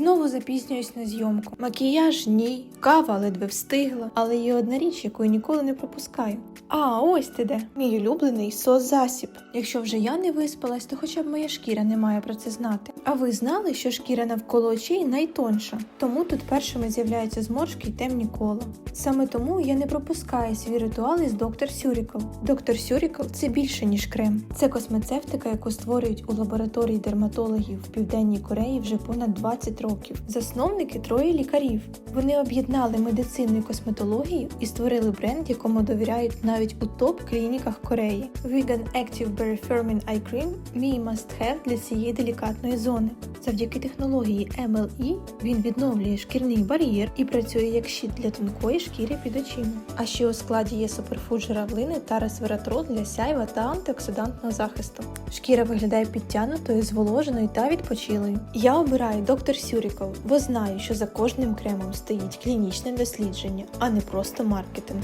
Знову запізнююсь на зйомку. Макіяж ні, кава ледве встигла, але є одна річ, яку ніколи не пропускаю. А, ось ти де. Мій улюблений сос-засіб. Якщо вже я не виспалась, то хоча б моя шкіра не має про це знати. А ви знали, що шкіра навколо очей найтонша, тому тут першими з'являються зморшки й темні кола. Саме тому я не пропускаю свій ритуал із доктор Сюрікл. Доктор Сюрікл це більше ніж крем. Це космецевтика, яку створюють у лабораторії дерматологів в Південній Кореї вже понад 20 років. Засновники троє лікарів. Вони об'єднали медицину і косметологію і створили бренд, якому довіряють навіть у топ-клініках Кореї. Vegan Active Berry Firming Eye Cream – мій must-have для цієї делікатної зони. Завдяки технології MLE він відновлює шкірний бар'єр і працює як щит для тонкої шкіри під очима. А ще у складі є суперфуд журавлини та ресвератрол для сяйва та антиоксидантного захисту. Шкіра виглядає підтянутою, зволоженою та відпочилою. Я обираю доктор Сюрікл, бо знаю, що за кожним кремом стоїть клінічне дослідження, а не просто маркетинг.